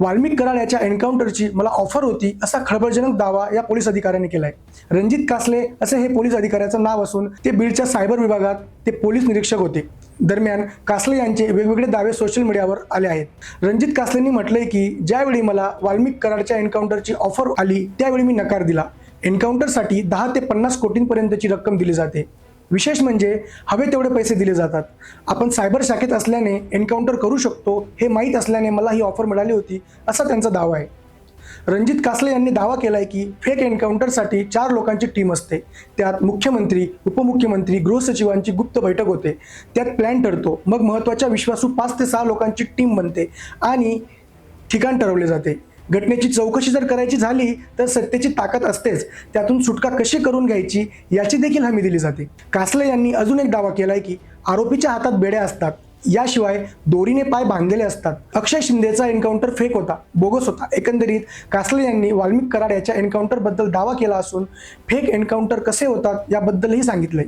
वाल्मिक कराड याच्या एन्काउंटरची मला ऑफर होती असा खळबळजनक दावा या पोलीस अधिकाऱ्याने केलाय. रणजित कासले असे हे पोलीस अधिकाऱ्याचं नाव असून ते बीडच्या सायबर विभागात ते पोलीस निरीक्षक होते. दरम्यान कासले यांचे वेगवेगळे दावे सोशल मीडियावर आले आहेत. रणजित कासलेंनी म्हटलंय की ज्यावेळी मला वाल्मिक कराडच्या एन्काउंटरची ऑफर आली त्यावेळी मी नकार दिला. एन्काउंटरसाठी दहा ते पन्नास कोटींपर्यंतची रक्कम दिली जाते. विशेष म्हणजे हवे तेवढे पैसे दिले जातात. आपण सायबर शाखेत असल्याने एन्काउंटर करू शकतो हे माहीत असल्याने मला ही ऑफर मिळाली होती असा त्यांचा दावा आहे. रणजित कासले यांनी दावा केलाय की फेक एन्काउंटरसाठी चार लोकांची टीम असते. त्यात मुख्यमंत्री उपमुख्यमंत्री गृहसचिवांची गुप्त बैठक होते. त्यात प्लॅन ठरतो. मग महत्त्वाच्या विश्वासू पाच ते सहा लोकांची टीम बनते आणि ठिकाण ठरवले जाते. घटनेची चौकशी जर करायची झाली तर सत्तेची ताकद असतेच. त्यातून सुटका कशी करून घ्यायची याची देखील हमी दिली जाते. कासले यांनी अजून एक दावा केलाय की आरोपीच्या हातात बेड्या असतात. याशिवाय दोरीने पाय बांधलेले असतात. अक्षय शिंदेचा एन्काउंटर फेक होता बोगस होता. एकंदरीत कासले यांनी वाल्मिक कराड याच्या एन्काउंटरबद्दल दावा केला असून फेक एन्काउंटर कसे होतात याबद्दलही सांगितलंय.